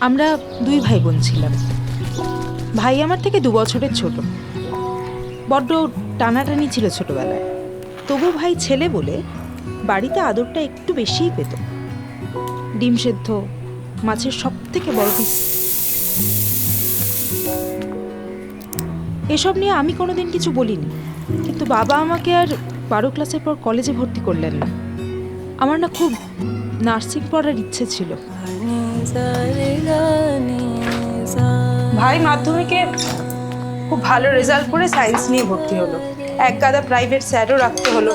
আমরা দুই ভাই বোন ছিলাম। ভাই আমার থেকে দু বছরের ছোট। বড্ড টানাটানি ছিল ছোটবেলায়। তবু ভাই ছেলে বলে বাড়িতে আদরটা একটু বেশিই পেত। ডিম সেদ্ধ, মাছের সব থেকে বড় পিস এসব নিয়ে আমি কোনোদিন কিছু বলিনি। কিন্তু বাবা আমাকে আর বারো ক্লাসের পর কলেজে ভর্তি করলেন না। আমার না খুব নার্সিং পড়ার ইচ্ছে ছিল। ভাই, মাধ্যমিকে খুব ভালো রেজাল্ট করে সায়েন্স নিয়ে ভর্তি হলো। এক গাদা প্রাইভেট স্যারও রাখতে হলো।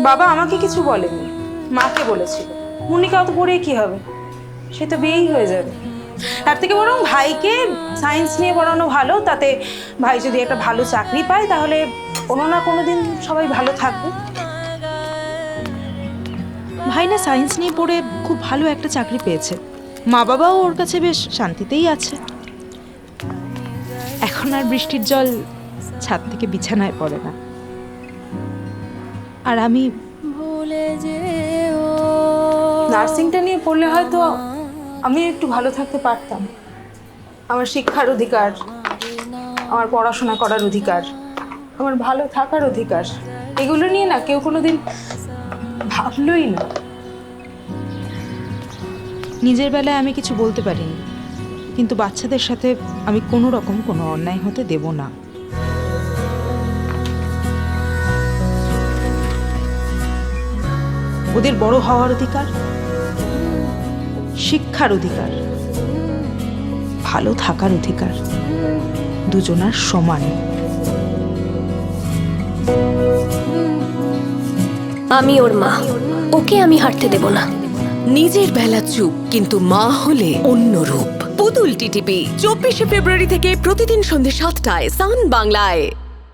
বাবা আমাকে কিছু বলেনি, মাকে বলেছিল। মুনিকা, অত পড়ে কি হবে? সে তো বিয়েই হয়ে যাবে। তার থেকে বরং ভাইকে সায়েন্স নিয়ে পড়ানো ভালো, তাতে ভাই যদি একটা ভালো চাকরি পায়, তাহলে কোনো না কোনো দিন সবাই ভালো থাকবে। ভাই সায়েন্স নিয়ে পড়ে খুব ভালো একটা চাকরি পেয়েছে। মা বাবাও ওর কাছে বেশ শান্তিতেই আছে। এখন আর বৃষ্টির জল ছাদ থেকে বিছানায় পড়ে না। আর আমি নার্সিংটা নিয়ে পড়লে হয়তো আমি একটু ভালো থাকতে পারতাম। আমার শিক্ষার অধিকার আমার পড়াশোনা করার অধিকার আমার ভালো থাকার অধিকার এগুলো নিয়ে না কেউ কোনোদিন ভাবলই না। নিজের বেলায় আমি কিছু বলতে পারিনি। কিন্তু বাচ্চাদের সাথে আমি কোনো রকম কোনো অন্যায় হতে দেব না। ওদের বড় হওয়ার অধিকার, শিক্ষার অধিকার, ভালো থাকার অধিকার দুজনার সমান। আমি ওর মা, ওকে আমি হাঁটতে দেব না। নিজের বেলা চুপ, কিন্তু মা হলে অন্য রূপ। পুতুল টিটিপি, চব্বিশে ফেব্রুয়ারি থেকে প্রতিদিন সন্ধ্যে সাতটায় সান বাংলায়।